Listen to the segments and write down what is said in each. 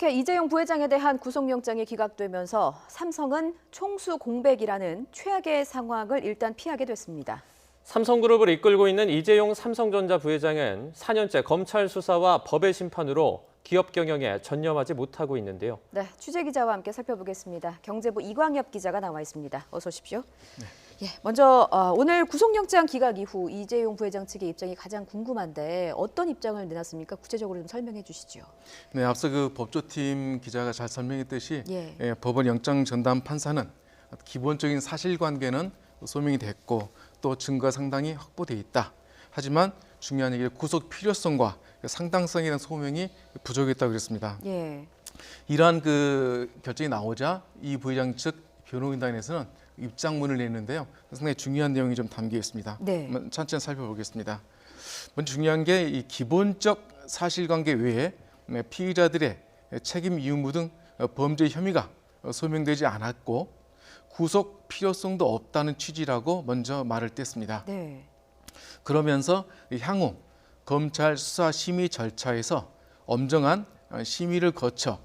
특히 이재용 부회장에 대한 구속영장이 기각되면서 삼성은 총수 공백이라는 최악의 상황을 일단 피하게 됐습니다. 삼성그룹을 이끌고 있는 이재용 삼성전자 부회장은 4년째 검찰 수사와 법의 심판으로 기업 경영에 전념하지 못하고 있는데요. 네, 취재 기자와 함께 살펴보겠습니다. 경제부 이광엽 기자가 나와 있습니다. 어서 오십시오. 예, 먼저 어, 오늘 구속영장 기각 이후 이재용 부회장 측의 입장이 가장 궁금한데 어떤 입장을 내놨습니까? 구체적으로 좀 설명해 주시죠. 네, 앞서 그 법조팀 기자가 잘 설명했듯이 예. 예, 법원 영장 전담 판사는 기본적인 사실관계는 소명이 됐고 또 증거가 상당히 확보돼 있다. 하지만 중요한 얘기는 구속 필요성과 상당성에 대한 소명이 부족했다고 그랬습니다. 예. 이러한 그 결정이 나오자 이 부회장 측 변호인단에서는 입장문을 냈는데요. 상당히 중요한 내용이 좀 담겨 있습니다. 네. 한번 천천히 살펴보겠습니다. 먼저 중요한 게 이 기본적 사실관계 외에 네, 피의자들의 책임 유무 등 범죄 혐의가 소명되지 않았고 구속 필요성도 없다는 취지라고 먼저 말을 뗐습니다. 네. 그러면서 향후 검찰 수사 심의 절차에서 엄정한 심의를 거쳐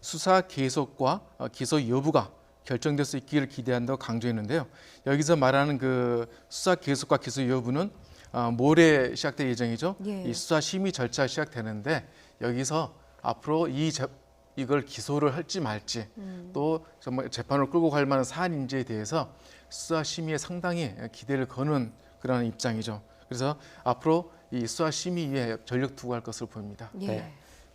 수사 계속과 기소 여부가 결정될 수 있기를 기대한다고 강조했는데요. 여기서 말하는 그 수사 계속과 기소 여부는 어, 모레 시작될 예정이죠. 예. 이 수사 심의 절차 시작되는데 여기서 앞으로 이 재- 이걸 기소를 할지 말지 또 정말 재판을 끌고 갈 만한 사안인지에 대해서 수사 심의에 상당히 기대를 거는 그런 입장이죠. 그래서 앞으로 이 수사 심의에 전력 투구할 것으로 보입니다. 예. 네.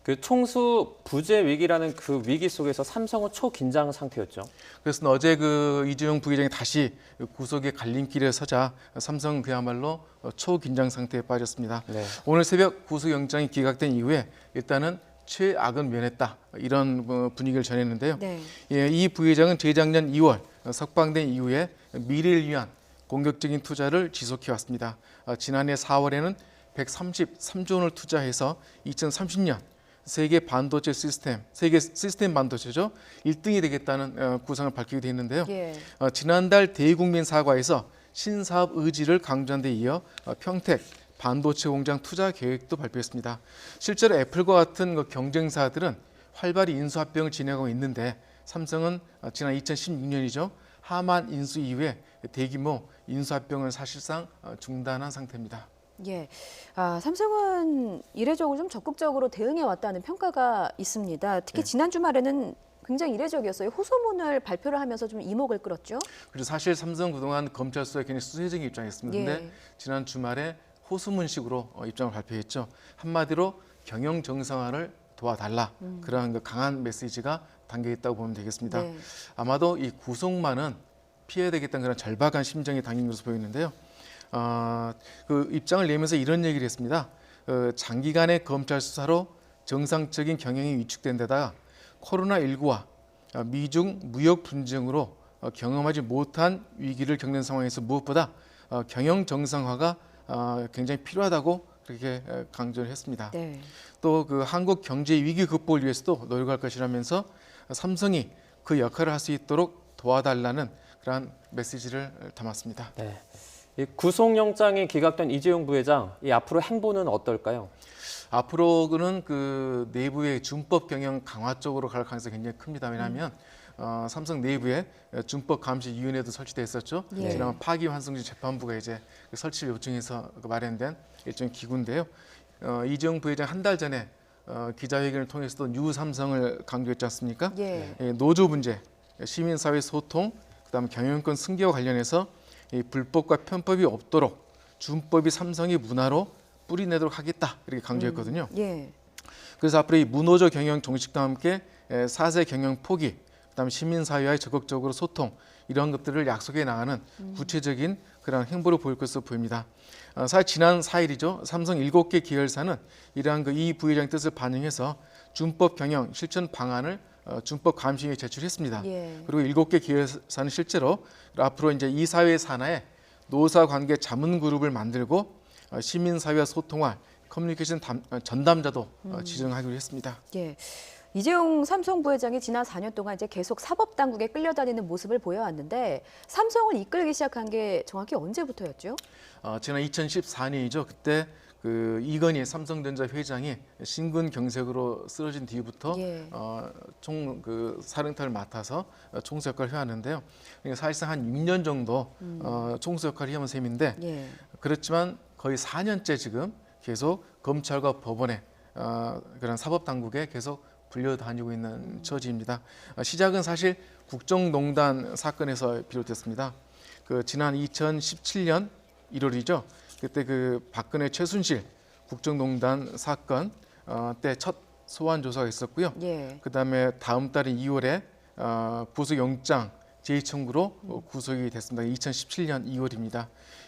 그 총수 부재 위기라는 그 위기 속에서 삼성은 초긴장 상태였죠. 그래서 어제 그 이재용 부회장이 다시 구속의 갈림길에 서자 삼성 그야말로 초긴장 상태에 빠졌습니다. 네. 오늘 새벽 구속영장이 기각된 이후에 일단은 최악은 면했다 이런 어, 분위기를 전했는데요. 네. 예, 이 부회장은 재작년 2월 석방된 이후에 미래를 위한 공격적인 투자를 지속해 왔습니다. 어, 지난해 4월에는 133조 원을 투자해서 2030년 세계 반도체 시스템, 세계 시스템 반도체죠. 1등이 되겠다는 어, 구상을 밝히기도 했는데요. 예. 어, 지난달 대국민 사과에서 신사업 의지를 강조한 데 이어 어, 평택 반도체 공장 투자 계획도 발표했습니다. 실제로 애플과 같은 그 경쟁사들은 활발히 인수합병을 진행하고 있는데 삼성은 어, 지난 2016년이죠. 하만 인수 이후에 대규모 인수합병을 사실상 어, 중단한 상태입니다. 예. 아, 삼성은 이례적으로 좀 적극적으로 대응해 왔다는 평가가 있습니다. 특히 네. 지난 주말에는 굉장히 이례적이었어요. 호소문을 발표를 하면서 좀 이목을 끌었죠. 그리고 사실 삼성 그동안 검찰 수사에 굉장히 수혜적인 입장이었습니다. 근데 예. 지난 주말에 호수문식으로 어, 입장을 발표했죠. 한마디로 경영 정상화를 도와달라 그러한 그 강한 메시지가 담겨 있다고 보면 되겠습니다. 네. 아마도 이 구속만은 피해야 되겠다는 그런 절박한 심정이 담긴 것으로 보이는데요. 어, 그 입장을 내면서 이런 얘기를 했습니다. 어, 장기간의 검찰 수사로 정상적인 경영이 위축된 데다가 코로나19와 미중 무역 분쟁으로 어, 경험하지 못한 위기를 겪는 상황에서 무엇보다 어, 경영 정상화가 어, 굉장히 필요하다고 그렇게 어, 강조를 했습니다. 네. 또그 한국 경제 위기 극복을 위해서도 노력할 것이라면서 삼성이 그 역할을 할 수 있도록 도와달라는 그러한 메시지를 담았습니다. 네. 이 구속영장이 기각된 이재용 부회장, 이 앞으로 행보는 어떨까요? 앞으로는 그 내부의 준법 경영 강화 쪽으로 갈 가능성이 굉장히 큽니다. 왜냐하면 어, 삼성 내부에 준법 감시 위원회도 설치돼 있었죠. 예. 지난 파기환송지 재판부가 이제 그 설치를 요청해서 그 마련된 일종의 기구인데요. 어, 이재용 부회장 한 달 전에 어, 기자회견을 통해서도 뉴 삼성을 강조했지 않습니까? 예. 예, 노조 문제, 시민사회 소통, 그다음 경영권 승계와 관련해서 이 불법과 편법이 없도록 준법이 삼성의 문화로 뿌리내도록 하겠다 이렇게 강조했거든요. 예. 그래서 앞으로 이 무노조 경영 종식과 함께 에, 사세 경영 포기, 그다음 시민사회와의 적극적으로 소통 이런 것들을 약속해 나가는 구체적인 그런 행보를 보일 것으로 보입니다. 어, 사실 지난 4일이죠. 삼성 7개 계열사는 이러한 그 이 부회장 뜻을 반영해서 준법 경영 실천 방안을 어, 준법 감시에 제출했습니다. 예. 그리고 일곱 개 기획사는 실제로 앞으로 이제 이 사회 산하에 노사 관계 자문 그룹을 만들고 어, 시민 사회와 소통할 커뮤니케이션 담- 어, 전담자도 어, 지정하기로 했습니다. 예. 이재용 삼성 부회장이 지난 4년 동안 이제 계속 사법 당국에 끌려다니는 모습을 보여왔는데 삼성을 이끌기 시작한 게 정확히 언제부터였죠? 어, 지난 2014년이죠. 그때 그 이건희 삼성전자 회장이 신근 경색으로 쓰러진 뒤부터 예. 어, 총 그 사령탑을 맡아서 어, 총수 역할을 해왔는데요. 그러니까 사실상 한 6년 정도 어, 총수 역할을 해온 셈인데 예. 그렇지만 거의 4년째 지금 계속 검찰과 법원에 어, 그런 사법 당국에 계속 불려다니고 있는 처지입니다. 어, 시작은 사실 국정농단 사건에서 비롯됐습니다. 그 지난 2017년 1월이죠. 그때 그 박근혜 최순실 국정농단 사건 어, 때첫 소환 조사가 있었고요. 예. 그다음에 다음 달인 2월에 어, 구속영장 제의 청구로 어, 구속이 됐습니다. 2017년 2월입니다.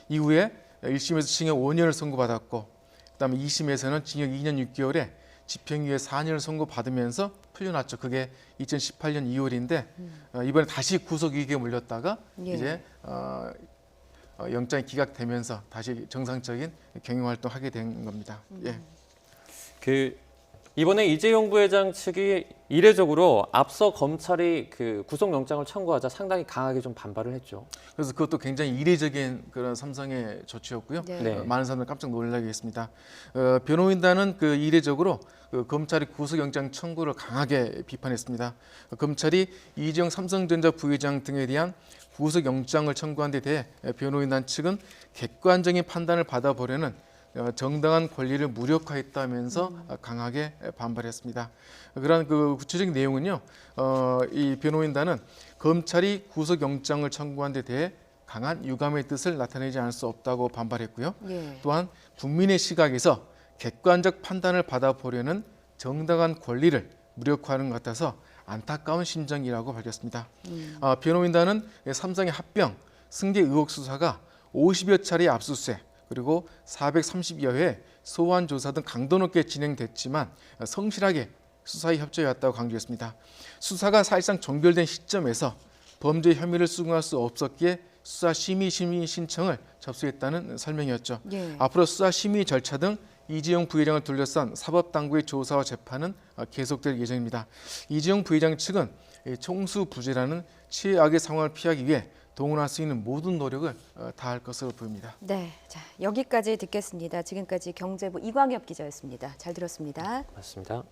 이후에 1심에서 징역 5년을 선고받았고 그다음에 2심에서는 징역 2년 6개월에 집행유예 4년을 선고받으면서 풀려났죠. 그게 2018년 2월인데 어, 이번에 다시 구속 위기에 몰렸다가 예. 이제 어, 어, 영장이 기각되면서 다시 정상적인 경영 활동하게 된 겁니다. 예. 그 이번에 이재용 부회장 측이 이례적으로 앞서 검찰이 그 구속영장을 청구하자 상당히 강하게 좀 반발을 했죠. 그래서 그것도 굉장히 이례적인 그런 삼성의 조치였고요. 네. 네. 어, 많은 사람들 깜짝 놀라게 했습니다. 어, 변호인단은 그 이례적으로 그 검찰이 구속영장 청구를 강하게 비판했습니다. 어, 검찰이 이재용 삼성전자 부회장 등에 대한 구속 영장을 청구한 데 대해 변호인단 측은 객관적인 판단을 받아보려는 어, 정당한 권리를 무력화했다면서 어, 강하게 반발했습니다. 그러한 그 구체적인 내용은요, 어, 이 변호인단은 검찰이 구속영장을 청구한 데 대해 강한 유감의 뜻을 나타내지 않을 수 없다고 반발했고요. 예. 또한 국민의 시각에서 객관적 판단을 받아보려는 정당한 권리를 무력화하는 것 같아서 안타까운 심정이라고 밝혔습니다. 아, 변호인단은 삼성의 합병, 승계 의혹 수사가 50여 차례 압수수색 그리고 430여 회 소환 조사 등 강도 높게 진행됐지만 성실하게 수사에 협조해왔다고 강조했습니다. 수사가 사실상 종결된 시점에서 범죄 혐의를 수긍할 수 없었기에 수사 심의 심의 신청을 접수했다는 설명이었죠. 예. 앞으로 수사 심의 절차 등 이재용 부회장을 둘러싼 사법 당국의 조사와 재판은 어, 계속될 예정입니다. 이재용 부회장 측은 이 총수 부재라는 최악의 상황을 피하기 위해 동원할 수 있는 모든 노력을 어, 다할 것으로 보입니다. 네. 자, 여기까지 듣겠습니다. 지금까지 경제부 이광엽 기자였습니다. 잘 들었습니다. 맞습니다.